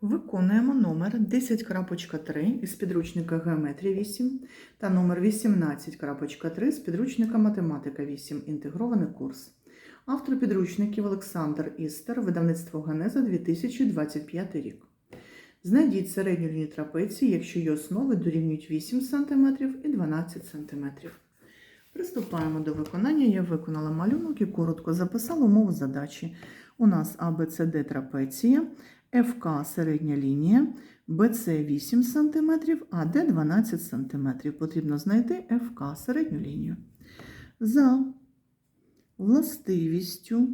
Виконуємо номер 10.3 із підручника Геометрія 8 та номер 18.3 з підручника Математика 8. Інтегрований курс. Автор підручників Олександр Істер, видавництво Генеза 2025 рік. Знайдіть середню лінію трапеції, якщо її основи дорівнюють 8 см і 12 см. Приступаємо до виконання. Я виконала малюнок і коротко записала умову задачі. У нас ABCD трапеція, ФК середня лінія, БЦ 8 см, АД 12 см. Потрібно знайти ФК середню лінію. За властивістю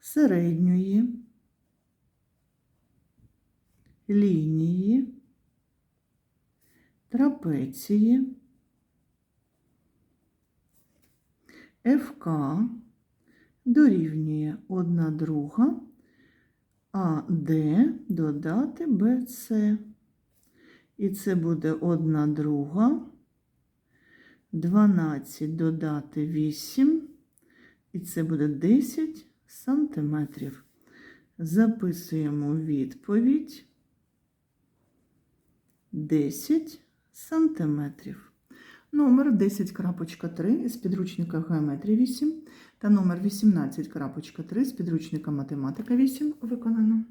середньої лінії трапеції ФК дорівнює 1 друга, а Д додати БЦ. І це буде 1 друга, 12 додати 8, і це буде 10 сантиметрів. Записуємо відповідь 10 сантиметрів. Номер 10.3 з підручника Геометрія 8 та номер 18.3 з підручника Математика 8 виконано.